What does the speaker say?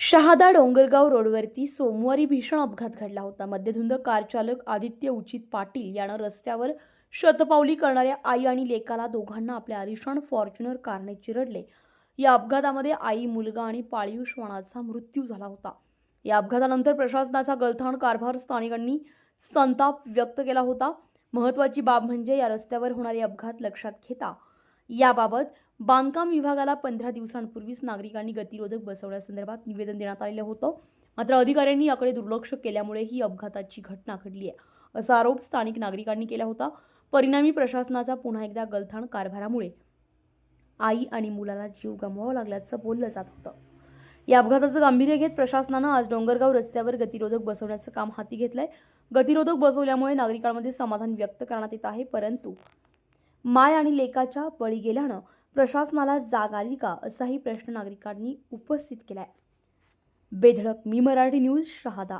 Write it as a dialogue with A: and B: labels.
A: शहादा डोंगरगाव रोडवरती सोमवारी भीषण अपघात घडला होता. मध्यधुंद कारचालक आदित्य उचित पाटील यानं रस्त्यावर शतपावली करणाऱ्या आई आणि लेकाला दोघांना आपल्या आलिशान फॉर्च्युनर कारने चिरडले. या अपघातामध्ये आई मुलगा आणि पाळीव श्वानाचा मृत्यू झाला होता. या अपघातानंतर प्रशासनाचा गलथान कारभार स्थानिकांनी संताप व्यक्त केला होता. महत्त्वाची बाब म्हणजे या रस्त्यावर होणारे अपघात लक्षात घेता याबाबत बांधकाम विभागाला पंधरा दिवसांपूर्वीच नागरिकांनी गतिरोधक बसवण्यासंदर्भात निवेदन देण्यात आलेलं होतं. मात्र अधिकाऱ्यांनी याकडे दुर्लक्ष केल्यामुळे ही अपघाताची घटना घडली आहे असा आरोप स्थानिक नागरिकांनी केला होता. परिणामी प्रशासनाचा पुन्हा एकदा गलथाण कारभारामुळे आई आणि मुलाला जीव गमवावा लागल्याचं बोललं जात होतं. या अपघाताचं गांभीर्य घेत प्रशासनानं आज डोंगरगाव रस्त्यावर गतिरोधक बसवण्याचं काम हाती घेतलंय. गतिरोधक बसवल्यामुळे नागरिकांमध्ये समाधान व्यक्त करण्यात येत आहे परंतु माय आणि लेकाच्या बळी गेल्यानं प्रशासनाला जाग आली का असाही प्रश्न नागरिकांनी उपस्थित केलाय. बेधडक मी मराठी न्यूज शहादा.